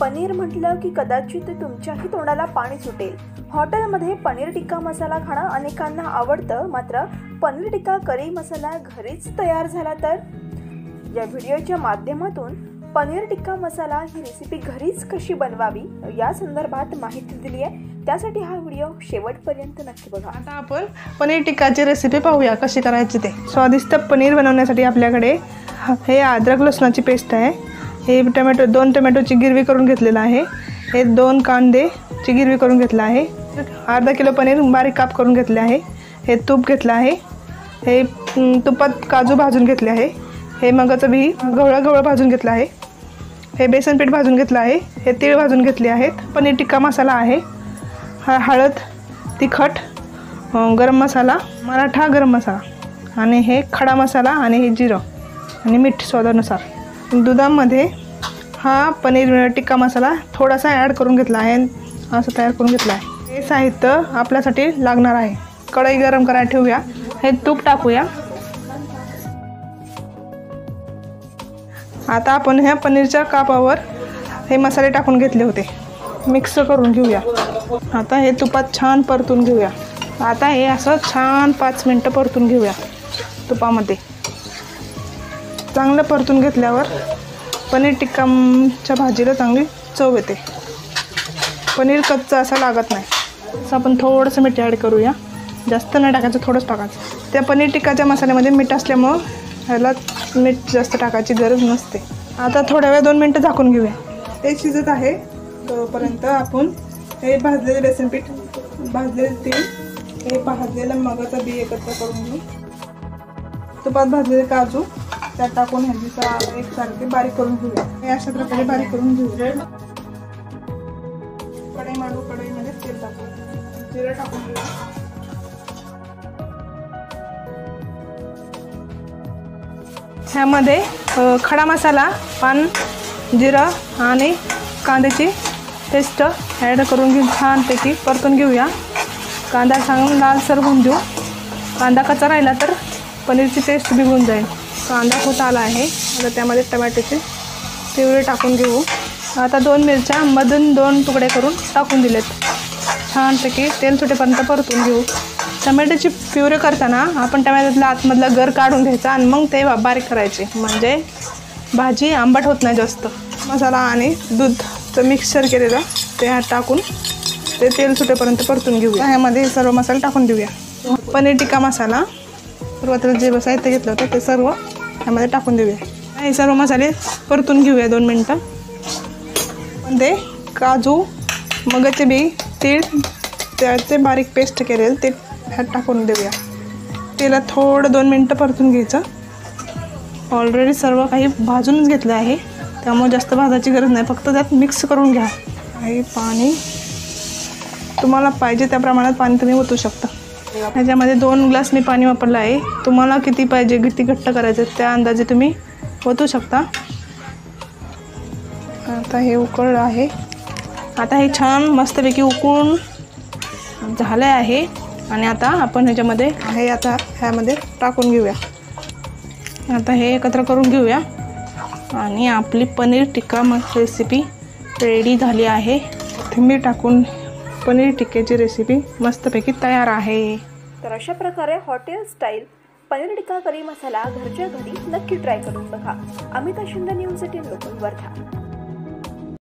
पनीर म्हटलं की कदाचित तुमच्याही तोंडाला पाणी सुटेल. हॉटेलमध्ये पनीर टिक्का मसाला खाणं अनेकांना आवडतं मात्र पनीर टिक्का करी मसाला घरीच तयार झाला तर? या व्हिडिओच्या माध्यमातून पनीर टिक्का मसाला ही रेसिपी घरीच कशी बनवावी या संदर्भात माहिती दिली आहे. त्यासाठी हा व्हिडिओ शेवटपर्यंत नक्की बघा. आता आपण पनीर टिक्काची रेसिपी पाहूया कशी करायची ते. स्वादिष्ट पनीर बनवण्यासाठी आपल्याकडे हे अद्रक लसणाची पेस्ट आहे. हे टमॅटो दोन टमॅटोची गिरवी करून घेतलेलं आहे. हे दोन कांदेची गिरवी करून घेतलं आहे. अर्धा किलो पनीर बारीक काप करून घेतले आहे. हे तूप घेतलं आहे. हे तुपात काजू भाजून घेतले आहे. हे मगाचं बी गवळं गवळं भाजून घेतलं आहे. हे बेसन पीठ भाजून घेतलं आहे. हे तीळ भाजून घेतले आहेत. पनीर टिक्का मसाला आहे. हा हळद तिखट गरम मसाला मराठा गरम मसाला आणि हे खडा मसाला आणि हे जिरं आणि मीठ स्वादानुसार. दुधामध्ये हा पनीर टिक्का मसाला थोडासा ॲड करून घेतला आहे. असं तयार करून घेतला आहे. हे साहित्य आपल्यासाठी लागणार आहे. कढई गरम करायला ठेवूया. हे तूप टाकूया. आता आपण ह्या पनीरच्या कापावर हे मसाले टाकून घेतले होते. मिक्स करून घेऊया. आता हे तुपात छान परतून घेऊया. आता हे असं छान पाच मिनटं परतून घेऊया तुपामध्ये. चांगलं परतून घेतल्यावर पनीर टिक्काच्या भाजीला चांगली चव येते. पनीर कच्चं असं लागत नाही. असं आपण थोडंसं मीठ ॲड करूया. जास्त नाही टाकायचं थोडंच टाकायचं. त्या पनीर टिक्काच्या मसाल्यामध्ये मीठ असल्यामुळं ह्याला मीठ जास्त टाकायची गरज नसते. आता थोड्या वेळ दोन मिनटं झाकून घेऊया. ते शिजत आहे. तोपर्यंत आपण हे भाजलेले बेसन पीठ भाजलेले तेल हे भाजलेलं मगाचा बी एकत्र करून घेऊ. तुपात भाजलेले काजू त्यात टाकून ह्याची एकसारखे बारीक करून घेऊया. हे अशा प्रकारे बारीक करून घेऊया. कढई मांडू कढईमध्ये तेल टाकू जिरं टाकून घेऊया. ह्यामध्ये खडा मसाला पान जिरं आणि कांद्याची पेस्ट ॲड करून घेऊन छानपैकी परतून घेऊया. कांदा सांगून लालसर होऊन देऊ कांदा कचा राहिला तर पनीरची पेस्ट बिघून जाईल. कांदा होत आला आहे. आता त्यामध्ये टमॅटोचे पिवळे टाकून घेऊ. आता दोन मिरच्या मधून दोन तुकडे करून टाकून दिलेत. छानपैकी तेल सुटेपर्यंत परतून घेऊ. टमॅटोची प्युरे करताना आपण टमॅटोतला आतमधला गर काढून घ्यायचा आणि मग ते बारीक करायचे. म्हणजे भाजी आंबट होत नाही जास्त. मसाला आणि दूधचं मिक्सर केलेलं ते ह्यात टाकून ते तेल सुटेपर्यंत परतून घेऊया. ह्यामध्ये सर्व मसाले टाकून देऊया. पनीर टिक्का मसाला सुरुवातीला जे साहित्य घेतलं होतं ते सर्व त्यामध्ये टाकून देऊया. हे सर्व मसाले परतून घेऊया दोन मिनटं. मध्ये काजू मगाचे बी तीळ त्याचे बारीक पेस्ट केलेलं ते ह्यात टाकून देऊया. तेला थोडं दोन मिनटं परतून घ्यायचं. ऑलरेडी सर्व काही भाजूनच घेतलं आहे. त्यामुळे जास्त भाजायची गरज नाही. फक्त त्यात मिक्स करून घ्या. काही पाणी तुम्हाला पाहिजे त्या प्रमाणात पाणी तुम्ही ओतू शकता. ह्याच्यामध्ये दोन ग्लास मी पाणी वापरलं आहे. तुम्हाला किती पाहिजे किती घट्ट करायचं त्या अंदाजे तुम्ही ओतू शकता. आता हे उकळलं आहे. आता हे छान मस्तपैकी उकळून झालं आहे. आणि आता आपण ह्याच्यामध्ये हे आता ह्यामध्ये टाकून घेऊया. आता हे एकत्र करून घेऊया. आणि आपली पनीर टिक्का मग रेसिपी रेडी झाली आहे. मी टाकून पनीर टिक्क्याची रेसिपी मस्तपैकी तयार आहे. तर अशा प्रकारे hotel style paneer tikka curry masala घरच्या घरी नक्की ट्राय करून बघा. Amita Shinde news eighteen local Wardha.